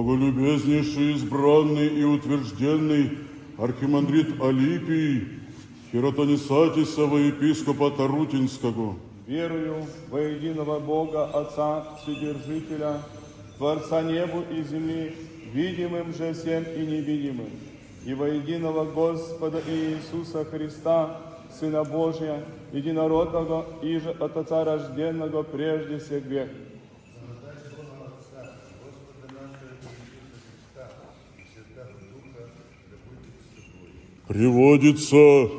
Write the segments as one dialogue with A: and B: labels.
A: боголюбезнейший, избранный и утвержденный архимандрит Алипий, Хиротонисатисова епископа Тарутинского,
B: Верую во единого Бога Отца Вседержителя, Творца небу и земли, видимым же всем и невидимым, и во единого Господа Иисуса Христа, Сына Божия, единородного и же от Отца рожденного прежде всех век.
A: Приводится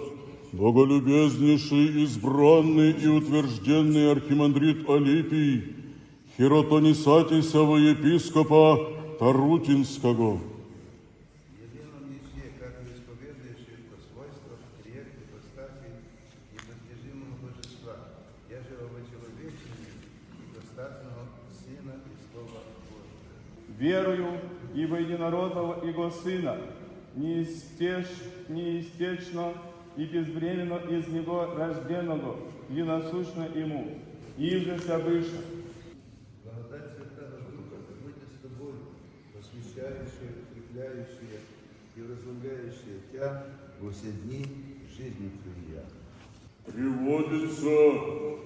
A: боголюбезнейший, избранный и утвержденный архимандрит Алипий, Хиротонисатисова епископа Тарутинского.
B: Верую и во единородного Его Сына, неистеж, неистечно и безвременно из Него рожденного, и насущно Ему, и же выше.
C: Благодать Святого Духа будет с тобой, посвящающая, укрепляющая и вразумляющая тебя во все дни жизни твоей.
A: Приводится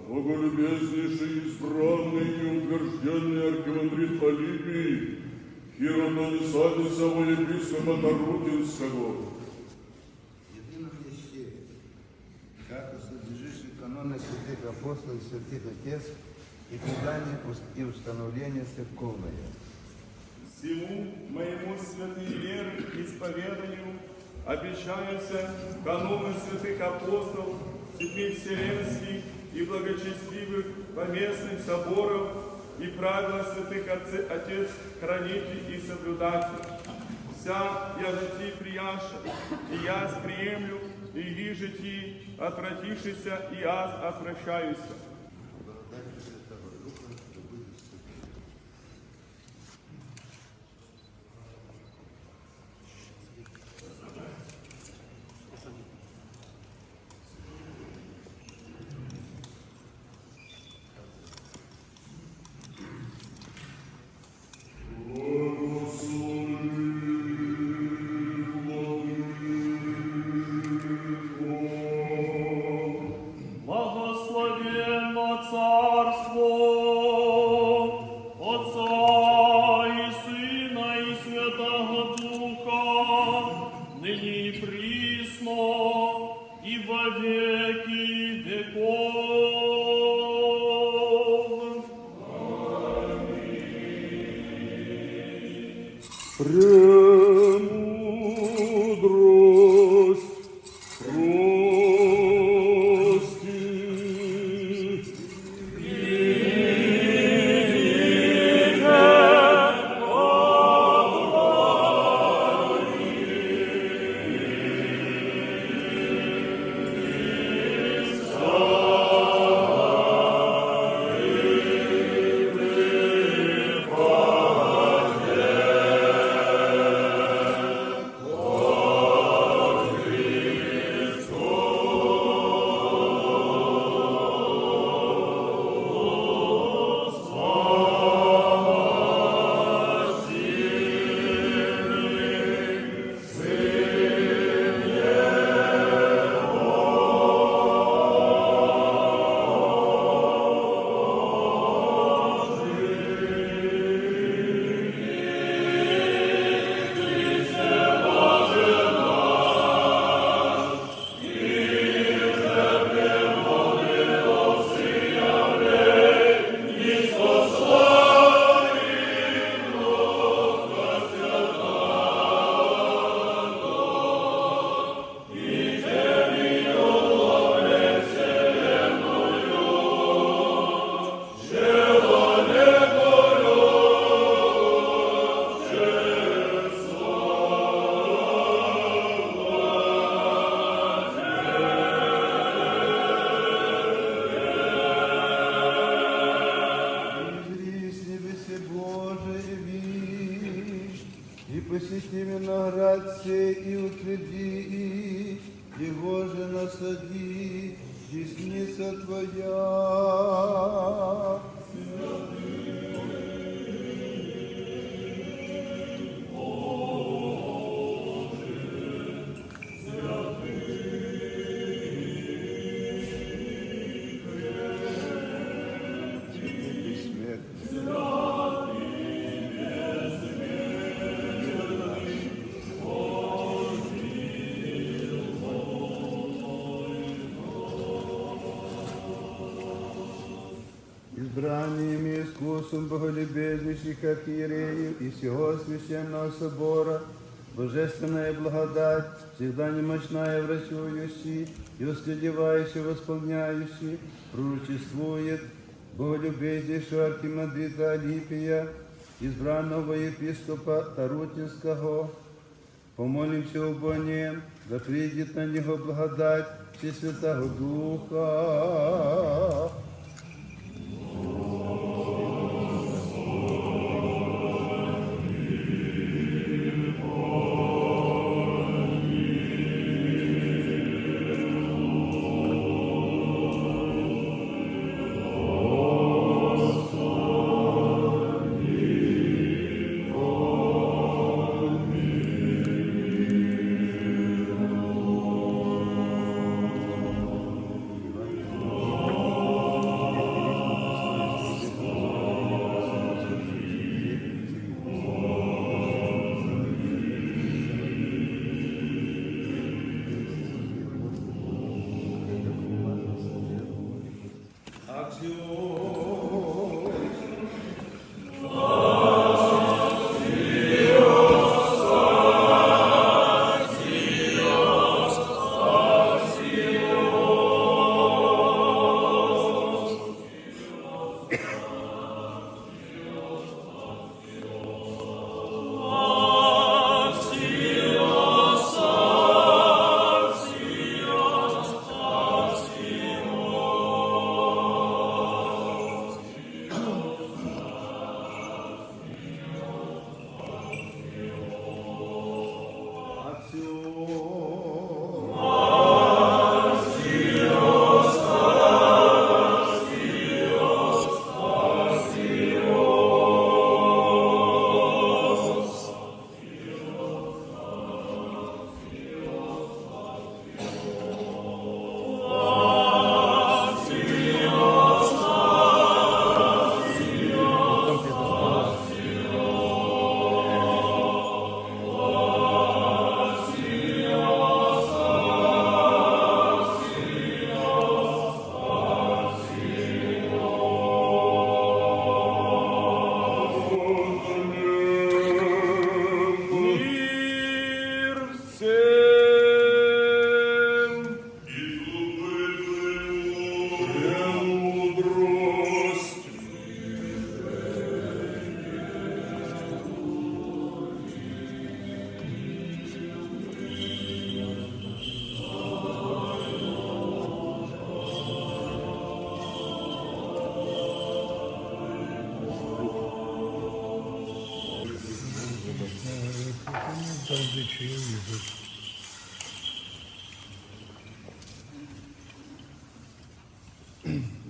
A: боголюбезнейший, избранный и утвержденный архимандрит Алипий, Хиротонисатисова епископа Тарутинского,
C: Едином Месте, как содержащий каноны святых апостолов и святых отец и предание и установление церковное.
B: Всему моему святой веры и исповеданию обещаются каноны святых апостолов, святых вселенских и благочестивых поместных соборов и правила святых отце- отец, хранитель и соблюдатель. Вся я ти прияша, и я приемлю, и вижу ти, отвратившийся, и аз отвращаюсь.
D: И
C: искусом боголюбезных архиереев и всего священного собора, божественная благодать, всегда немощная врачующий и ускоревающий, восполняющий, пророчествует боголюбезнейшего архимандрита Алипия, избранного епископа Тарутинского, Помолимся об нем, да придет на него благодать Всесвятого Духа.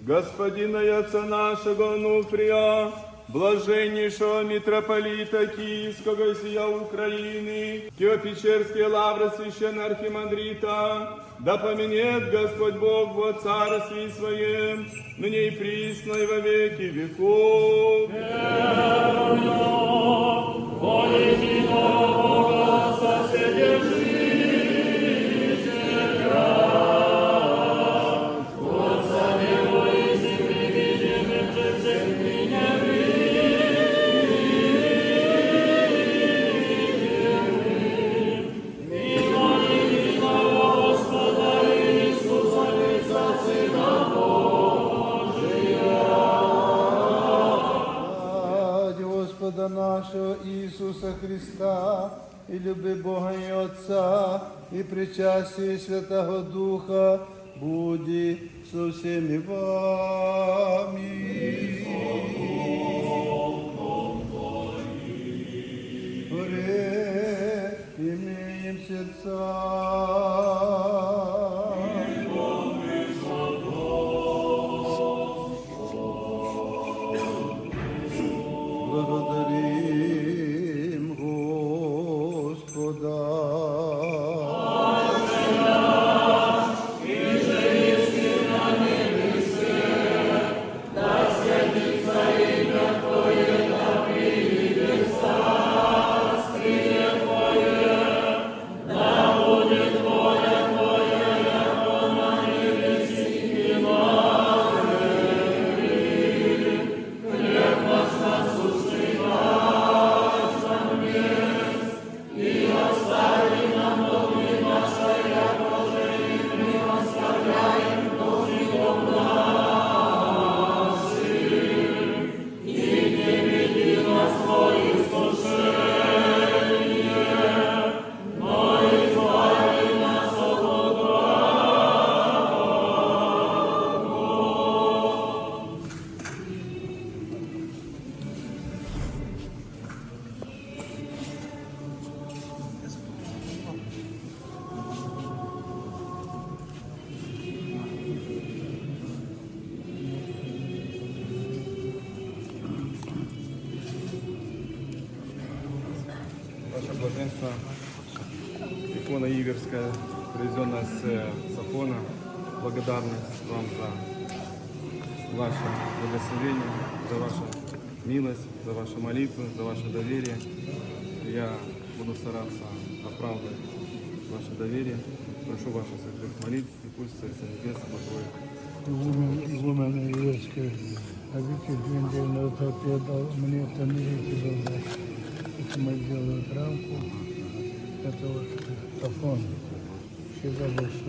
B: Господина и Отца нашего Онуфрия, блаженнейшего митрополита Киевского сия Украины, Киопечерские лавры священного архимандрита, да поменет Господь Бог во царстве своем, ныне и присно и во веки веков.
C: Ради Христа, и люби Бога и Отца, и причастие Святого Духа, буди со всеми вами. місяця. Благодарим
B: Ваше Блаженство, икона Игорская, привезенная с э, Сафона, благодарность вам за ваше благословение, за вашу милость, за ваши молитвы, за ваше доверие. Я буду стараться оправдать ваше доверие. Прошу ваших святых молитв, и пусть Царица Небесная покроет
C: Woman Євське, а віки він був на утопі, дав мені там віки був десь. мы сделали травку, это вот тафон, всегда был с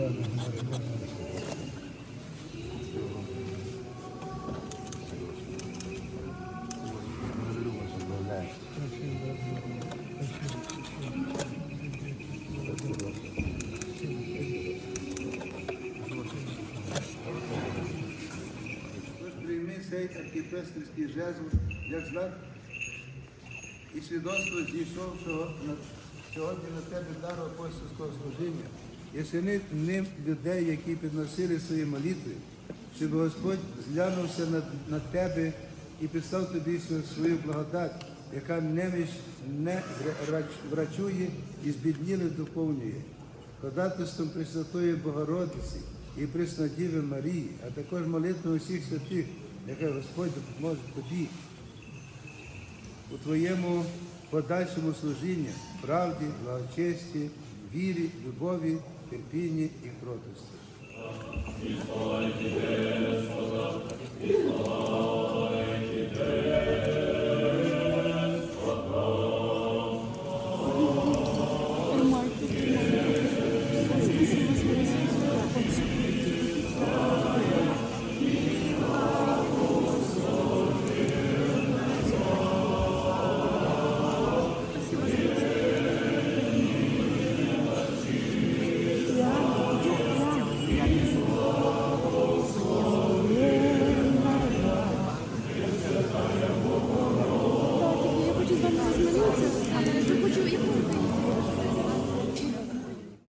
C: прийми цей архіпестерський жезл як знак і свідоцтво зійшовшого сьогодні на тебе дару апостольського служіння. І сини ним людей, які підносили свої молитви, щоб Господь зглянувся на, на тебе і писав тобі свою- благодать, яка неміч не врачує і збіднілих доповнює. Ходатайством Пресвятої Богородиці і Преснодіви Марії, а також молитвою усіх святих, яка Господь допоможе тобі у твоєму подальшому служінні, правді, благочесті, вірі, любові, терпінні і кротості.
E: Хочу з вами розмовитися.